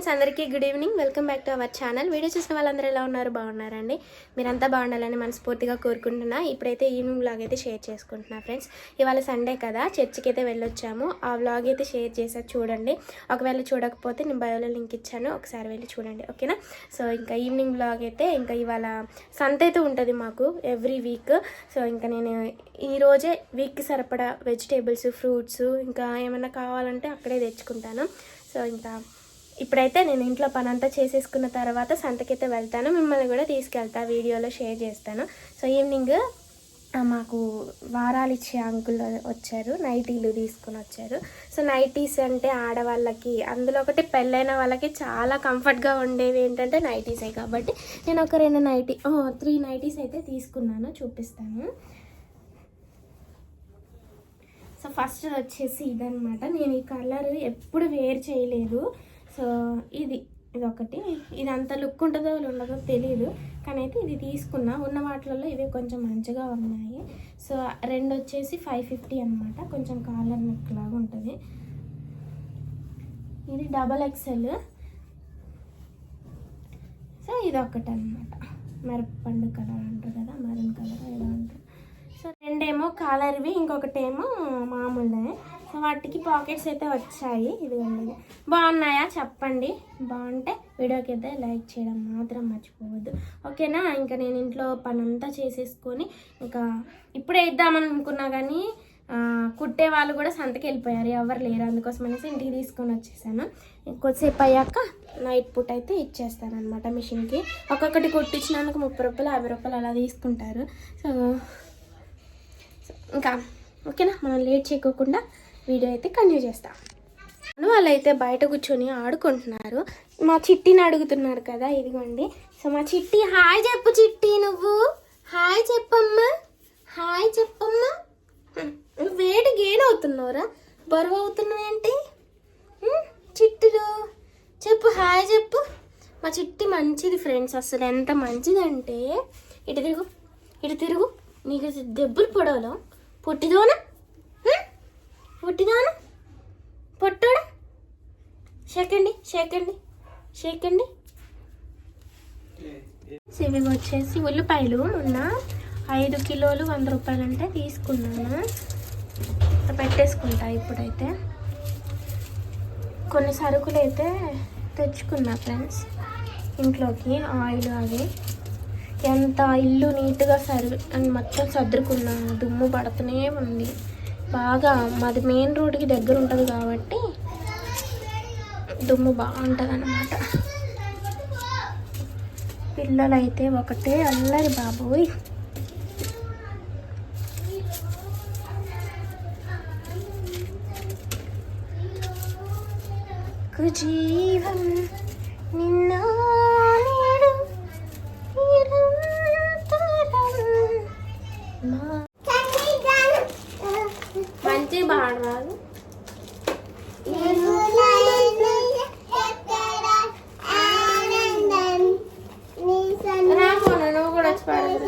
Friends అందరికీ good evening. Welcome back to our channel. Video చూసిన వాళ్ళందరూ ఎలా ఉన్నారు? బాగున్నారండి? మీరంతా బాగుండాలని మనస్ఫూర్తిగా కోరుకుంటున్నా. ఇప్పుడైతే ఈవినింగ్ వ్లాగ్ అయితే షేర్ చేసుకుంటున్నా ఫ్రెండ్స్. ఇవాళ సండే కదా చర్చికి అయితే వెళ్ళొచ్చాము. ఆ వ్లాగ్ అయితే షేర్ చేసా చూడండి. ఒకవేళ చూడకపోతే నేను బయోలో లింక్ ఇచ్చాను. ఒకసారి వెళ్ళి చూడండి ఓకేనా? సో ఇంకా ఈవినింగ్ వ్లాగ్ అయితే ఇంకా ఇవాళ సంత అయితే ఉంటుంది మాకు ఎవ్రీ వీక్ సో ఇంకా నేను ఈరోజే వీక్కి సరిపడా వెజిటేబుల్స్ ఫ్రూట్స్ ఇంకా ఏమైనా కావాలంటే అక్కడే తెచ్చుకుంటాను. సో ఇంకా ఇప్పుడైతే నేను ఇంట్లో పని అంతా చేసేసుకున్న తర్వాత సంతకైతే వెళ్తాను. మిమ్మల్ని కూడా తీసుకెళ్తా వీడియోలో షేర్ చేస్తాను. సో ఈవినింగ్ మాకు వారాలు ఇచ్చే అంకుల్ వచ్చారు నైటీలు తీసుకుని వచ్చారు. సో నైటీస్ అంటే ఆడవాళ్ళకి అందులో ఒకటి పెళ్ళైన వాళ్ళకి చాలా కంఫర్ట్గా ఉండేవి ఏంటంటే నైటీసే. కాబట్టి నేను ఒక రెండు నైటీ త్రీ నైటీస్ అయితే తీసుకున్నాను చూపిస్తాను. సో ఫస్ట్ వచ్చేసి ఇదనమాట నేను ఈ కలర్ ఎప్పుడు వేర్ చేయలేదు. సో ఇది ఇదొకటి. ఇది అంత లుక్ ఉంటుందో ఉండదో తెలియదు కానీ అయితే ఇది తీసుకున్నా. ఉన్న వాటిలలో ఇవి కొంచెం మంచిగా ఉన్నాయి. సో రెండు వచ్చేసి ఫైవ్ ఫిఫ్టీ అనమాట కొంచెం కాలర్ నెక్ లాగా ఉంటుంది. ఇది డబల్ ఎక్సెల్. సో ఇది ఒకటి అనమాట మిరపండు కలర్ అంటారు కదా మెరూన్ కలర్ ఏదో అంటారు. సో రెండేమో కాలర్వి ఇంకొకటేమో మామూలే వాటికి పాకెట్స్ అయితే వచ్చాయి. ఇదిగోండి బాగున్నాయా? చెప్పండి. బాగుంటే వీడియోకి అయితే లైక్ చేయడం మాత్రం మర్చిపోవద్దు. ఓకేనా? ఇంకా నేను ఇంట్లో పని అంతా చేసేసుకొని ఇంకా ఇప్పుడే ఇద్దామని అనుకున్నా కానీ కుట్టే వాళ్ళు కూడా సంతకి వెళ్ళిపోయారు ఎవరు లేరు. అందుకోసం అనేసి ఇంటికి తీసుకొని వచ్చేసాను. కొద్దిసేపు అయ్యాక నైట్ పూట అయితే ఇచ్చేస్తాను అనమాట మిషన్కి. ఒక్కొక్కటి కుట్టించినందుకు ముప్పై రూపాయలు యాభై రూపాయలు అలా తీసుకుంటారు. సో ఇంకా ఓకేనా? మనం లేట్ చేయకోకుండా వీడియో అయితే కంటిన్యూ చేస్తాం. అయితే బయట కూర్చొని ఆడుకుంటున్నారు. మా చిట్టిని అడుగుతున్నారు కదా ఇదిగోండి. సో మా చిట్టి హాయ్ చెప్పు చిట్టి నువ్వు. హాయ్ చెప్పమ్మా. హాయ్ చెప్పమ్మా. నువ్వు వేడి గేన్ అవుతున్నావురా. బరువు అవుతున్నావు ఏంటి? చిట్టులు చెప్పు హాయ్ చెప్పు. మా చిట్టి మంచిది ఫ్రెండ్స్ అసలు ఎంత మంచిదంటే ఇటు తిరుగు ఇటు తిరుగు. నీకు దెబ్బలు పొడవలో పుట్టిదోనా? పొట్టిదోనా? పొట్టాడు? షేకండి షేకండి షేకండి. ఇవి వచ్చేసి ఉల్లిపాయలు మొన్న ఐదు కిలోలు వంద రూపాయలు అంటే తీసుకున్నాను పెట్టేసుకుంటా ఇప్పుడైతే. కొన్ని సరుకులు అయితే తెచ్చుకున్నా ఫ్రెండ్స్. ఇంట్లోకి ఆయిల్ అవి. ఎంత ఇల్లు నీట్గా సర్వి అని మొత్తం సర్దుకున్నా దుమ్ము పడుతూనే ఉంది. బాగా మాది మెయిన్ రోడ్కి దగ్గర ఉంటుంది కాబట్టి దుమ్ము బాగుంటుంది అన్నమాట పిల్లలైతే ఒకటే అల్లరి బాబోయ్. జీవం నిన్న నేడు నిరంతరం మా- మంచి పాడరాదు రామోన నువ్వు కూడా వచ్చి పాడదు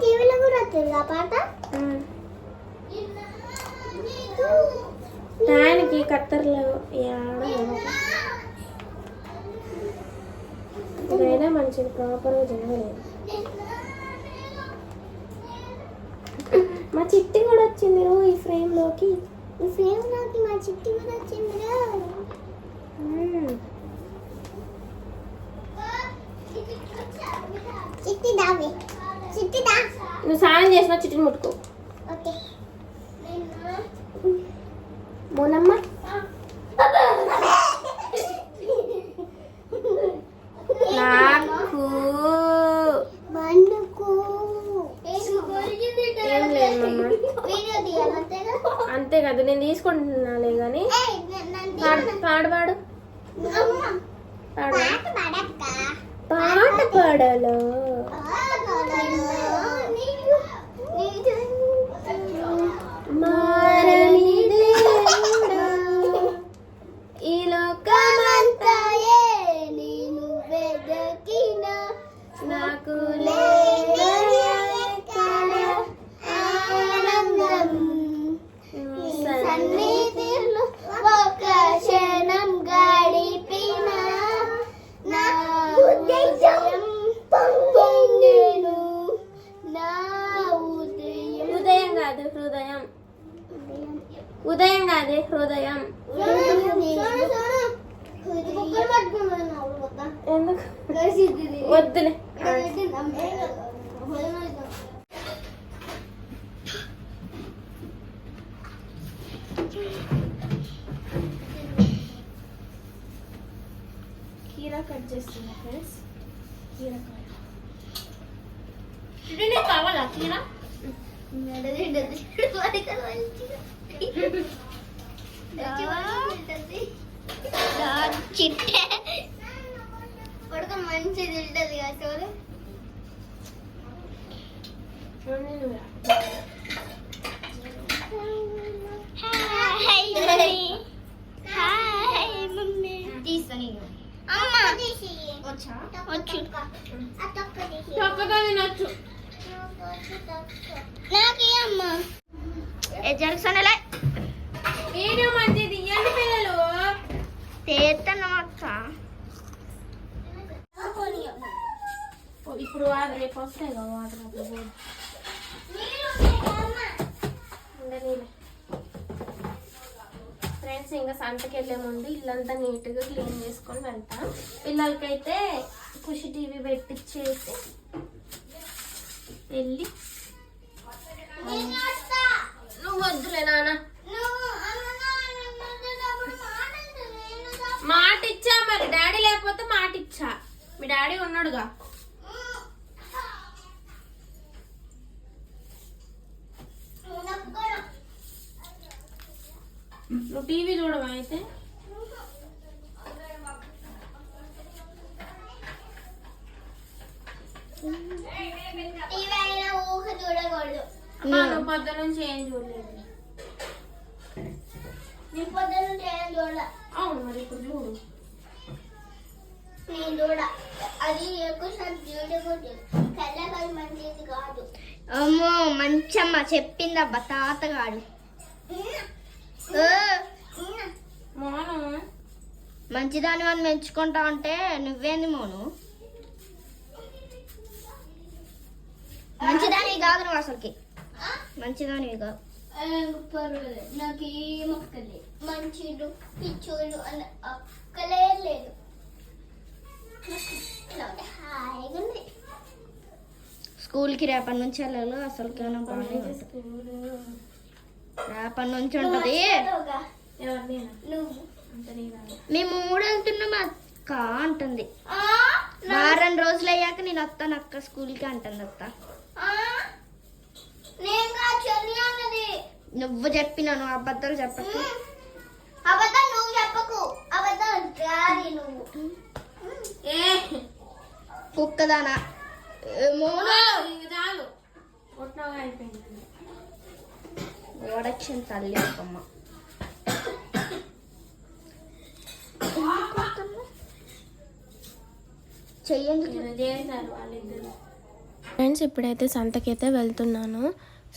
టీవీలో కూడా వస్తుందా పాట కత్తర్లు ఏడ లేవు. ఇదైనా మంచిది ప్రాపర్గా జరగలేదు. మా చిట్టి కూడా వచ్చింది ఈ ఫ్రేమ్లోకి ఈ ఫ్రేమ్లోకి మా చిట్టి కూడా వచ్చిందిరా చిట్టి దావి చిట్టి దా. నువ్వు స్నానం చేసిన చిట్టిని ముట్టుకో. నాకు అంతే కదా నేను తీసుకుంటున్నాలే కానీ పాడు పాడు పాడు. పాట పాడాలో? ఎందుకు వద్దులే కీరా కట్ చేస్తున్నా ఫ్రెండ్స్ కీరా కావాలా కీరా చిట్టే పడుక మంచిది తింటది కదా చూడు హాయ్ మమ్మీ హాయ్ మమ్మీ తీసని అమ్మ వచ్చా వచ్చు చక్కగా తినొచ్చు నాకి అమ్మ ఏ జరగసనలే వీడియో మంచిది ఇవ్వండి పిల్లలు తీస్తాను అక్క ఇప్పుడు వాటర్ రేపు వస్తాయి కదా వాటర్ పోదు. ఫ్రెండ్స్ ఇంకా సంతకి వెళ్ళే ముందు ఇల్లంతా నీట్గా క్లీన్ చేసుకొని వెళ్తాం. పిల్లలకైతే ఖుషి టీవీ పెట్టించేసి వెళ్ళి నువ్వు వద్దులే నాన్న. మాట ఇచ్చా మరి? డాడీ లేకపోతే మాట ఇచ్చా మీ డాడీ ఉన్నాడుగా. నువ్వు టీవీ చూడవా అయితే? నువ్వు పొద్దు నుంచి ఏం చూడలేదు? నేను చూడ అవును మరి ఇప్పుడు చూడు. నేను చూడ. అది ఎక్కువసారి చూడకూడదు. కళ్ళకాయ మంచిది కాదు. అమ్మో మంచమ్మ చెప్పిందబ్బా తాతగాడు మోను. మంచిదాని అని మెచ్చుకుంటా అంటే నువ్వేంది మోను? మంచిదానివి కాదు నువ్వు అసలుకి. మంచిదానివి కాదు. పర్వాలేదు. నాకు ఏం అక్కలే మంచిడు పిచ్చోడు అని అక్కలే లేదు హాయిగా ఉంది. స్కూల్కి రేపటి నుంచి వెళ్ళాలి అసలు రేపటి నుంచి ఉంటది మేము మూడు వెళ్తున్నాం అక్క అంటుంది. వారం రోజులు అయ్యాక నేను వస్తాను అక్క స్కూల్కి అంటుంది అత్త. నువ్వు చెప్పినాను అబద్ధాలు చెప్పకు. అబద్ధం నువ్వు చెప్పకు. అబద్ధం నువ్వు. ఏ? కుక్కదానా. అయిపోయింది. ఓడక్షన్ తల్లి అక్కమ్మ చెయ్యండి. ఫ్రెండ్స్ ఇప్పుడైతే సంతకైతే వెళ్తున్నాను.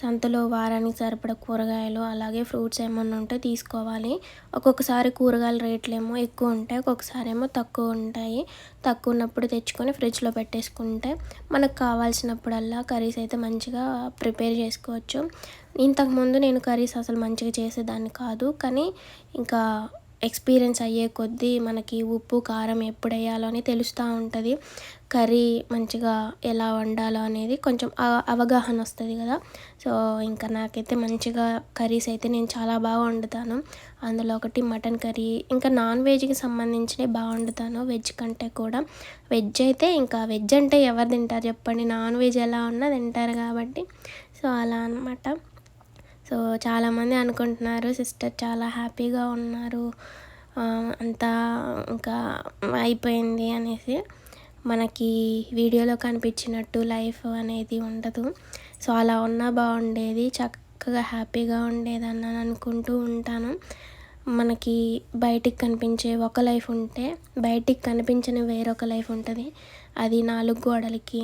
సంతలో వారానికి సరిపడ కూరగాయలు అలాగే ఫ్రూట్స్ ఏమన్నా ఉంటే తీసుకోవాలి. ఒక్కొక్కసారి కూరగాయల రేట్లు ఏమో ఎక్కువ ఉంటాయి ఒక్కొక్కసారి ఏమో తక్కువ ఉంటాయి. తక్కువ ఉన్నప్పుడు తెచ్చుకొని ఫ్రిడ్జ్లో పెట్టేసుకుంటే మనకు కావాల్సినప్పుడల్లా కర్రీస్ అయితే మంచిగా ప్రిపేర్ చేసుకోవచ్చు. ఇంతకుముందు నేను కర్రీస్ అసలు మంచిగా చేసేదాన్ని కాదు కానీ ఇంకా ఎక్స్పీరియన్స్ అయ్యే కొద్దీ మనకి ఉప్పు కారం ఎప్పుడు వేయాలో అని తెలుస్తూ ఉంటుంది. కర్రీ మంచిగా ఎలా వండాలో అనేది కొంచెం అవగాహన వస్తుంది కదా. సో ఇంకా నాకైతే మంచిగా కర్రీస్ అయితే నేను చాలా బాగా వండుతాను. అందులో ఒకటి మటన్ కర్రీ ఇంకా నాన్ వెజ్కి సంబంధించినవి బాగా వండుతాను. వెజ్ కంటే కూడా. వెజ్ అయితే ఇంకా వెజ్ అంటే ఎవరు తింటారు చెప్పండి. నాన్ వెజ్ ఎలా ఉన్నా తింటారు కాబట్టి. సో అలా అన్నమాట. సో చాలామంది అనుకుంటున్నారు సిస్టర్ చాలా హ్యాపీగా ఉన్నారు. అంతా ఇంకా అయిపోయింది అనేసి. మనకి వీడియోలో కనిపించినట్టు లైఫ్ అనేది ఉండదు. సో అలా ఉన్నా బాగుండేది. చక్కగా హ్యాపీగా ఉండేదని అని అనుకుంటూ ఉంటాను. మనకి బయటికి కనిపించే ఒక లైఫ్ ఉంటే బయటికి కనిపించని వేరొక లైఫ్ ఉంటుంది. అది నాలుగు గోడలకి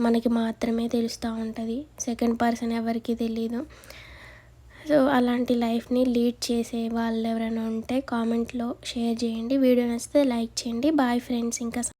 మనకి మాత్రమే తెలుస్తూ ఉంటుంది. సెకండ్ పర్సన్ ఎవరికి తెలీదు. సో అలాంటి లైఫ్ని లీడ్ చేసే వాళ్ళు ఎవరైనా ఉంటే కామెంట్లో షేర్ చేయండి. వీడియో నచ్చితే లైక్ చేయండి. Bye friends. ఇంకా